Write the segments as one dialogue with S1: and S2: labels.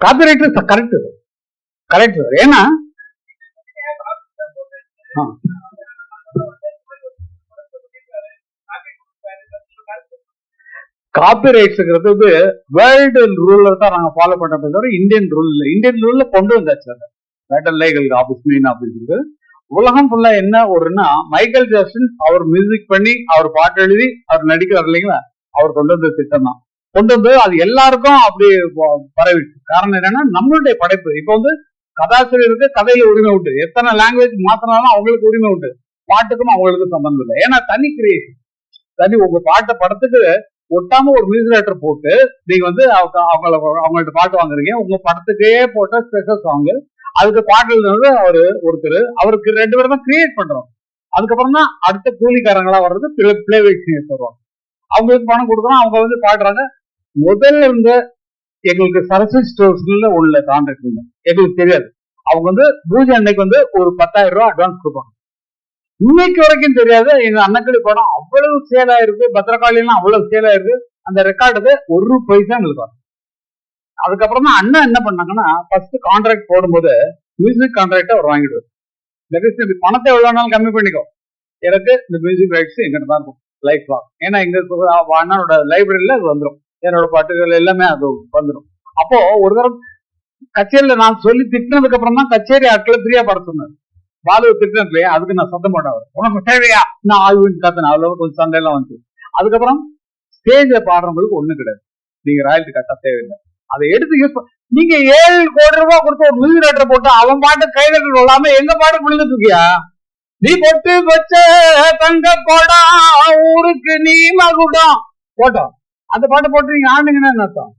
S1: Copyright correct correct ஏன்னா. காப்பிரைட்ஸ்ங்கிறது வந்து world ரூல்ல தான் நாங்க ஃபாலோ பண்றோமே தவிர இந்தியன் ரூல் இல்லை. இந்தியன் ரூல்ல கொண்டு வந்தாச்சு அதை பேட்டல் லைகல் ஆபீஸ் மெயின் இருக்கு உலகம் ஃபுல்லா என்ன ஒருன்னா மைக்கேல் ஜாக்சன் அவர் மியூசிக் பண்ணி அவர் பாட்டு எழுதி அவர் நடிக்கிறார் இல்லைங்களா? அவர் கொண்டு வந்த திட்டம் தான் கொண்டு வந்து அது எல்லாருக்கும் அப்படி பரவிட்டு காரணம் என்னன்னா நம்மளுடைய படைப்பு. இப்போ வந்து கதாசிரியருக்கு கதையில உரிமை உண்டு. எத்தனை லாங்குவேஜ் மாத்தினாலும் அவங்களுக்கு உரிமை உண்டு. பாட்டுக்கும் அவங்களுக்கும் சம்பந்தம் இல்லை. ஏன்னா தனி கிரியேஷன் தனி உங்க பாட்டை படத்துக்கு ஒட்டாம ஒரு மியூசிக் போட்டு நீங்க வந்து அவங்க அவங்கள அவங்கள்ட்ட பாட்டு வாங்குறீங்க. உங்க படத்துக்கே போட்ட ஸ்பெஷல் சாங் அதுக்கு பாட்டு வந்து அவரு ஒருத்தர். அவருக்கு ரெண்டு பேரும் தான் கிரியேட் பண்றோம். அதுக்கப்புறம் தான் அடுத்த கூலிக்காரங்களா வர்றது பிளே வெயிட் வருவாங்க அவங்களுக்கு பணம் கொடுக்குறோம் அவங்க வந்து பாடுறாங்க முதல்ல இருந்த எங்களுக்கு சரஸ்வதி ஸ்டோர்ஸ்ல உள்ள கான்ட்ராக்ட் எங்களுக்கு தெரியாது. அவங்க வந்து பூஜை அன்னைக்கு வந்து ஒரு பத்தாயிரம் ரூபாய் அட்வான்ஸ் கொடுப்பாங்க. இன்னைக்கு வரைக்கும் தெரியாது. எங்க அன்னக்கடி படம் அவ்வளவு சேல் ஆயிருக்கு. பத்திரகாளிலாம் அவ்வளவு சேல் ஆயிருக்கு. அந்த ரெக்கார்டுக்கு ஒரு பைசா எங்களுக்கு வரும் அதுக்கப்புறம் தான் அண்ணன் என்ன பண்ணாங்கன்னா ஃபர்ஸ்ட் கான்ட்ராக்ட் போடும்போது மியூசிக் கான்ட்ராக்டை அவர் வாங்கிடுவார். That இந்த பணத்தை எவ்வளவு கம்மி பண்ணிக்கோ. எனக்கு இந்த மியூசிக் ரைட்ஸ் எங்கிட்ட தான் இருக்கும். லைஃப் லாங் ஏன்னா எங்க அண்ணனோட லைப்ரரியில அது வந்துடும் என்னோட பாட்டுகள் எல்லாமே அது வந்துடும் அப்போ ஒரு தடவை கச்சேரியில நான் சொல்லி திட்டினதுக்கு அப்புறம் தான் கச்சேரி ஆட்களை ஃப்ரீயா பாட சொன்னார். பாலு திட்டினது இல்லையா அதுக்கு நான் சத்தம் போட்டேன் உனக்கு தேவையா? நான் ஆய்வுன்னு கத்தன. அவ்வளவு கொஞ்சம் சண்டையெல்லாம் வந்து அதுக்கப்புறம் ஸ்டேஜ்ல பாடுறவங்களுக்கு ஒண்ணு கிடையாது. நீங்க ராயல்டி கட்ட தேவையில்லை. அதை எடுத்து யூஸ் நீங்க ஏழு கோடி ரூபாய் கொடுத்து ஒரு மியூசிக் ரைட்டர் போட்டு அவன் பாட்டு கைதட்டல் கொள்ளாம எங்க பாட்டு விழுந்துட்டு இருக்கியா? நீ பொட்டு வச்ச தங்க கோடம் ஊருக்கு நீ மகுடம் போட்டோம். அந்த பாட்டு போட்டு நீங்க என்ன அர்த்தம்?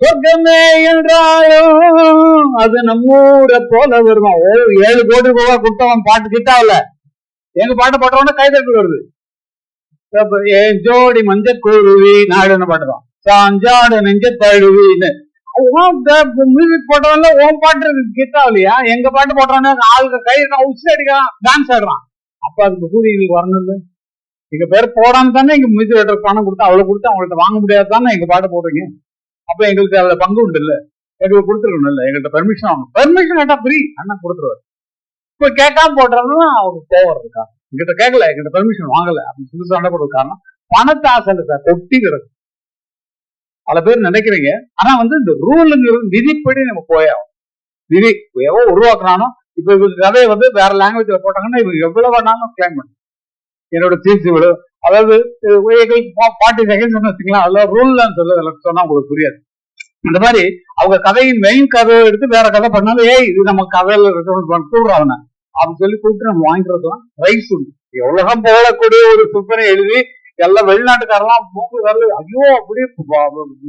S1: சொர்க்கமே என்றாலும் அது நம்மூர போல வருமா? ஏழு கோடி ரூபாய் கொடுத்தவன் பாட்டு கிட்டாவில எங்க பாட்டு போட்டவன கைதட்டு வருது. என் ஜோடி மஞ்ச குருவி நாடுன்னு பாட்டுதான் சாஞ்சாடு நெஞ்ச தழுவின்னு மியூசிக் போட்டவன்ல உன் பாட்டு கிட்டாவலையா எங்க பாட்டு போட்டவன ஆளுக்கு கை உச்சி அடிக்கிறான் டான்ஸ் ஆடுறான். அப்ப அதுக்கு கூலி எங்களுக்கு வரணும் எங்க பேர் போடாம தானே எங்க மியூசிக் ரைட்டர் பணம் கொடுத்து அவ்வளவு கொடுத்து அவங்கள்ட்ட வாங்க முடியாது தானே எங்க பாட்டு போடுறீங்க? அப்ப எங்களுக்கு அதுல பங்கு உண்டு இல்ல எங்களுக்கு கொடுத்துருக்கணும் இல்ல எங்கள்கிட்ட பெர்மிஷன் வாங்க பெர்மிஷன் கேட்டா ஃப்ரீ அண்ணா கொடுத்துருவாரு. இப்ப கேட்காம போடுறதுனா அவங்க போவது காரணம் எங்கிட்ட கேட்கல எங்கிட்ட பெர்மிஷன் வாங்கல. அப்படின்னு சொல்லி சண்டை போடுறது காரணம் பணத்தை ஆசை இல்லை சார் பல பேர் நினைக்கிறீங்க. ஆனா வந்து இந்த ரூலுங்கிறது விதிப்படி நம்ம போயாகும் விதி எவ்வளோ உருவாக்குறானோ இப்ப இவங்க கதையை வந்து வேற லாங்குவேஜ்ல போட்டாங்கன்னா இவங்க எவ்வளவு வேணாலும் கிளைம் பண்ணும் என்னோட தீர்ச்சி இவ்வளவு. அதாவது ஃபார்ட்டி செகண்ட்ஸ் வச்சுக்கலாம் அதுல ரூல் சொல்ல சொன்னா உங்களுக்கு புரியாது. அந்த மாதிரி அவங்க கதையின் மெயின் கதையை எடுத்து வேற கதை பண்ணாலும் ஏய் இது நம்ம கதையில கூடுறாங்க அப்படின்னு சொல்லி கூப்பிட்டு நம்ம வாங்கிக்கிறதுலாம் ரைஸ் உண்டு. உலகம் போடக்கூடிய ஒரு சுப்பனை எழுதி எல்லாம் வெளிநாட்டுக்காரெல்லாம் மூக்கு வரல ஐயோ அப்படியே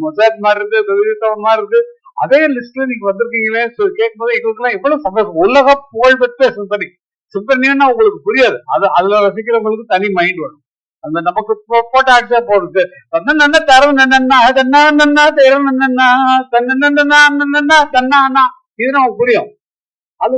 S1: மசாஜ் மாதிரி இருக்கு மாதிரி இருக்கு அதே லிஸ்ட்ல நீங்க வந்திருக்கீங்களே கேட்கும் போது எங்களுக்கு எல்லாம் எவ்வளவு சந்தோஷம். உலக புகழ்பெற்ற சிந்தனை சிம்பனின்னா உங்களுக்கு புரியாது. அது அதுல ரசிக்கிறவங்களுக்கு தனி மைண்ட் வரும் அந்த நமக்கு போட்டா போட்டோ அடிச்சா போடுது தன்னா தரம் நன்னா தன்னா நன்னா தேரம் நன்னா தன்ன நன்னா தன்னா இது நமக்கு புரியும். அது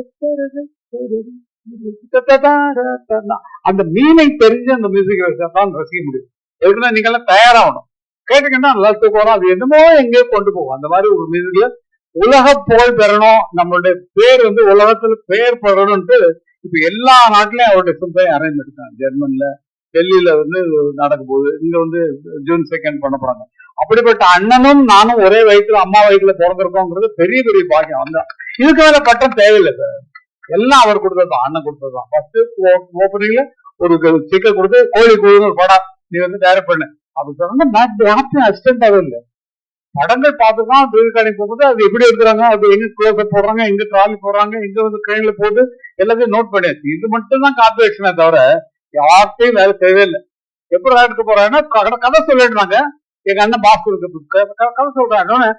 S1: அந்த மீனை தெரிஞ்சு அந்த மியூசிக் தான் ரசிக்க முடியும். எப்படின்னா நீங்க எல்லாம் தயாராகணும். கேட்டுக்கிட்டா நல்லா போறோம் அது என்னமோ எங்கேயோ கொண்டு போகும். அந்த மாதிரி ஒரு மியூசிக்ல உலக புகழ் பெறணும். நம்மளுடைய பேர் வந்து உலகத்துல பேர் பெறணும்ட்டு இப்ப எல்லா நாட்டிலயும் அவருடைய சிம்பை அரேஞ்ச் பண்ணிட்டாங்க ஜெர்மன்ல டெல்லியில வந்து நடக்கும் போகுது. இங்க வந்து ஜூன் செகண்ட் பண்ண போறாங்க. அப்படிப்பட்ட அண்ணனும் நானும் ஒரே வயசுல அம்மா வயசுல பிறந்திருக்கோங்கிறது பெரிய பெரிய பாக்கியம். அந்த இதுக்கு மேல பட்டம் தேவையில்லை சார் எல்லாம் அவர் கொடுத்ததுதான் அண்ணன் கொடுத்ததுதான் ஃபர்ஸ்ட் ஓப்பனிங்ல ஒரு சிக்கல் கொடுத்து கோழி கோழின்னு ஒரு படம் நீ வந்து டைரக்ட் பண்ணு. அப்படி சொன்னா நான் யாருக்கும் அசிஸ்டன்டாவே இல்லை படங்கள் பார்த்துதான் தொழிற்காணி போகுது அது எப்படி எடுக்கிறாங்க அது எங்க க்ளோஸ் போடுறாங்க எங்க ட்ராலி போடுறாங்க எங்க வந்து ட்ரெயின்ல போட்டு எல்லாத்தையும் நோட் பண்ணியாச்சு இது மட்டும் தான் கார்பரேஷனே தவிர யார்கிட்டையும் வேலை செய்யவே இல்லை எப்படி எடுக்க போறாங்கன்னா கதை சொல்லிடுறாங்க எங்க அண்ணன் பாஸ்கர் கதை சொல்றாங்க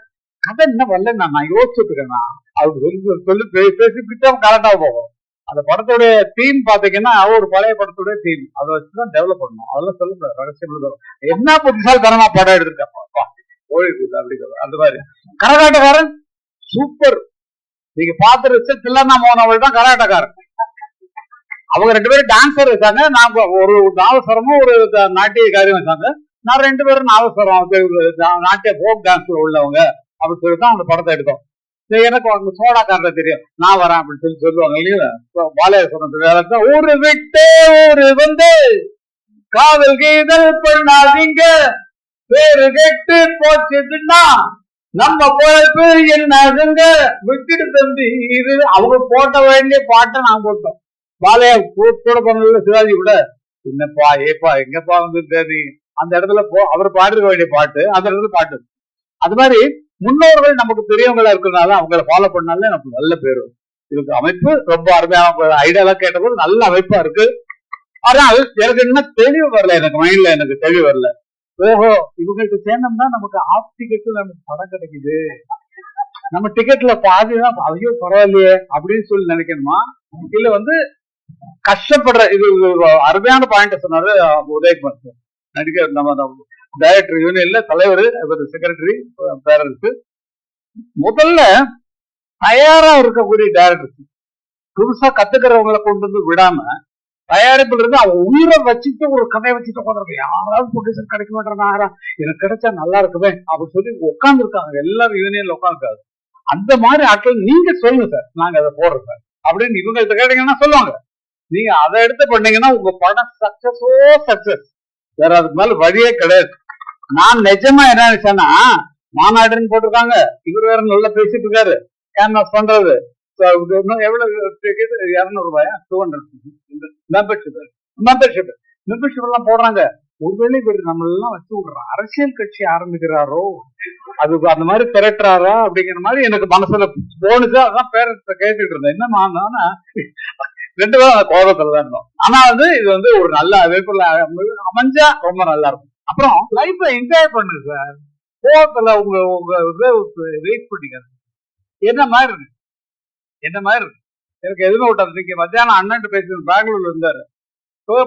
S1: கதை என்ன வரல நான் யோசிச்சுட்டு இருக்கேன் அவர் சொல்லி சொல்லி பேசி பேசிக்கிட்டே கரெக்டாக போகும் அந்த படத்தோட தீம் பாத்தீங்கன்னா ஒரு பழைய படத்தோட தீம் அதை வச்சுதான் டெவலப் பண்ணணும். அதெல்லாம் சொல்லுங்க ரகசியம் என்ன புத்திசால் தரமா படம் எடுத்திருக்கேன் கோழி கூத்து அப்படி அந்த மாதிரி. கரகாட்டக்காரன்? சூப்பர் நீங்க பார்த்த ரிசல்ட் இல்லைன்னா மோனவள் தான் கரகாட்டக்காரன். அவங்க ரெண்டு பேரும் டான்சர் வச்சாங்க நான் ஒரு நாவசரமும் ஒரு நாட்டிய காரியம் வச்சாங்க நான் ரெண்டு பேரும் நாவசரம் நாட்டிய போக் டான்ஸ்ல உள்ளவங்க. அப்படின்னு சொல்லி தான் அந்த படத்தை எடுத்தோம். எனக்கு அவங்க சோடாக்காரரை தெரியும். நான் வரேன் அப்படின்னு சொல்லி சொல்லுவாங்க இல்லையா? பாலைய சொன்னது ஊரு விட்டு ஊரு வந்து காதல் கீதல் பண்ணாதீங்க பேரு கெட்டு போச்சுன்னா நம்ம பொழப்பு என்னதுங்க விட்டுட்டு தம்பி இது அவங்க போட்ட வேண்டிய பாட்டை நான் போட்டோம். பாலையா கூட பண்ணல சிவாஜி கூட. என்னப்பா ஏப்பா எங்கப்பா வந்து தேதி அந்த இடத்துல போ அவர் பாடிருக்க வேண்டிய பாட்டு அந்த இடத்துல பாட்டு. அது மாதிரி முன்னோர்கள் நமக்கு பெரியவங்களா இருக்கிறனால அவங்கள ஃபாலோ பண்ணாலே நமக்கு நல்ல பேர். இதுக்கு அமைப்பு ரொம்ப அருமையான ஐடியாலாம் கேட்டபோது நல்ல அமைப்பா இருக்கு. ஆனால் எனக்கு என்ன தெளிவு வரல எனக்கு மைண்ட்ல எனக்கு தெளிவு வரல. ஓஹோ இவங்களுக்கு சேர்ந்தோம்னா நமக்கு ஆஃப் டிக்கெட்ல நமக்கு படம் கிடைக்குது. நம்ம டிக்கெட்ல பாதி தான் ஐயோ பரவாயில்லையே அப்படின்னு சொல்லி நினைக்கணுமா? இல்ல வந்து கஷ்டப்படுற இது அருமையான பாயிண்ட் சொன்னாரு உதயகுமார் நடிகர் நம்ம டைரக்டர் யூனியன்ல தலைவர் செக்ரட்டரி பேரரசு. முதல்ல தயாரா இருக்கக்கூடிய டைரக்டர்ஸ் புதுசா கத்துக்கிறவங்களை கொண்டு வந்து விடாம தயாரிப்புல இருந்து அவன் உயிரை வச்சுட்டு ஒரு கதையை வச்சுட்டு உட்காந்துருக்கு யாராவது ப்ரொடியூசர் கிடைக்க மாட்டேறாங்க எனக்கு கிடைச்சா நல்லா இருக்குமே அப்படின்னு சொல்லி உட்காந்துருக்காங்க எல்லாரும் யூனியன்ல உட்காந்துருக்காங்க அந்த மாதிரி ஆட்கள் நீங்க சொல்லுங்க சார். நாங்க அதை போடுறோம் சார். அப்படின்னு இவங்கள்ட்ட கேட்டீங்கன்னா சொல்லுவாங்க. நீங்க அதை எடுத்து பண்ணீங்கன்னா உங்க படம் சக்சஸோ சக்சஸ் வேற அதுக்கு மேல வழியே கிடையாது. நான் நிஜமா என்ன நினைச்சேன்னா மாநாடுன்னு போட்டிருக்காங்க. இவர் வேற நல்லா பேசிட்டு இருக்காரு. கேன்வாஸ் பண்றது? எவ்வளவு இருநூறு ரூபாயா? Two hundred membership membership membership எல்லாம் போடுறாங்க. ஒருவேளை இவர் நம்ம எல்லாம் வச்சு விடுறான் அரசியல் கட்சி ஆரம்பிக்கிறாரோ? அது அந்த மாதிரி திரட்டுறாரா? அப்படிங்கிற மாதிரி எனக்கு மனசுல தோணுச்சு. அதான் பேரண்ட்ஸ் கேட்டுட்டு இருந்தேன். என்ன நானா ரெண்டு பேரும் அந்த கோபத்துல தான் இருந்தோம். ஆனா வந்து இது வந்து ஒரு நல்ல அமைப்புல அமைஞ்சா ரொம்ப நல்லா இருக்கும். அப்புறம் லைஃப்பை என்ஜாய் பண்ணுங்க சார் கோபத்துல உங்க உங்க இதை வெயிட் பண்ணிக்காது என்ன மாதிரி இருக்கு? என்ன மாதிரி இருக்கு? எனக்கு எதுவுமே விட்டாது இன்னைக்கு மத்தியானம் அண்ணன் பேசுறது பெங்களூர்ல இருந்தாரு.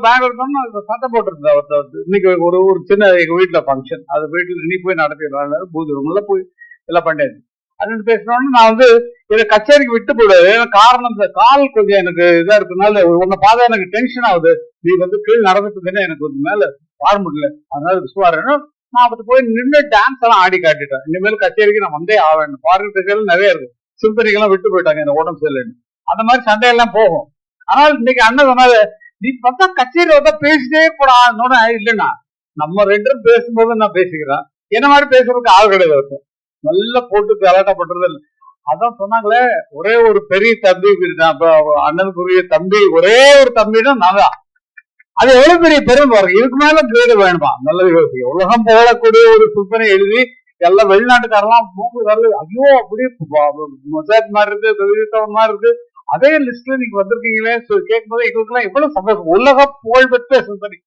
S1: பெங்களூர் போனா சத்தம் போட்டிருந்தா ஒருத்தர் இன்னைக்கு ஒரு ஒரு சின்ன எங்க வீட்டுல ஃபங்க்ஷன் அது வீட்டுல நீ போய் நடத்திடுறாங்க பூஜை ரூம்ல போய் எல்லாம் பண்ணியாச்சு. அண்ணன் பேசினோன்னு நான் வந்து இதை கச்சேரிக்கு விட்டு போடுவேன் காரணம் இந்த கால் கொஞ்சம் எனக்கு இதா இருக்கனால உன்னை பார்த்தா எனக்கு டென்ஷன் ஆகுது. நீ வந்து கீழ் நடந்துட்டு எனக்கு வந்து மேல வாழ முடியல. அதனால விசுவாரணும் நான் அப்படி போய் நின்று டான்ஸ் எல்லாம் ஆடி காட்டிட்டேன். இனிமேல் கச்சேரிக்கு நான் வந்தே ஆவேன். பாடுறதுக்கு நிறைய இருக்கு. சிம்பனிக்கெல்லாம் விட்டு போயிட்டாங்க எனக்கு உடம்பு சரியில்லைன்னு அந்த மாதிரி சண்டையெல்லாம் போகும். ஆனால் இன்னைக்கு அண்ணன் சொன்னாரு நீ பார்த்தா கச்சேரி வந்தா பேசிட்டே போடான்னு இல்லைண்ணா நம்ம ரெண்டும் பேசும்போது நான் பேசிக்கிறேன். என்ன மாதிரி பேசுறதுக்கு ஆள் கிடையாது இருக்கும் நல்லா போட்டு கலாட்டா பண்றது இல்ல. அதான் சொன்னாங்களே ஒரே ஒரு பெரிய தம்பி அண்ணனுக்குரிய தம்பி ஒரே ஒரு தம்பினா நான் அது எவ்வளவு பெரிய பெருமை பாருங்க. இதுக்கு மேல கிரேடு வேணுமா? நல்லது யோசி. உலகம் போகக்கூடிய ஒரு சிற்பனை எழுதி எல்லாம் வெளிநாட்டுக்காரெல்லாம் மூக்கு வரல ஐயோ அப்படியே மொசாத் மாதிரி இருக்கு பெருவித்தவன் மாதிரி இருக்கு. அதே லிஸ்ட்ல நீங்க வந்திருக்கீங்களே. கேட்கும் போது எங்களுக்கு எல்லாம் எவ்வளவு சந்தோஷம். உலக புகழ்பெற்ற சிந்தனை.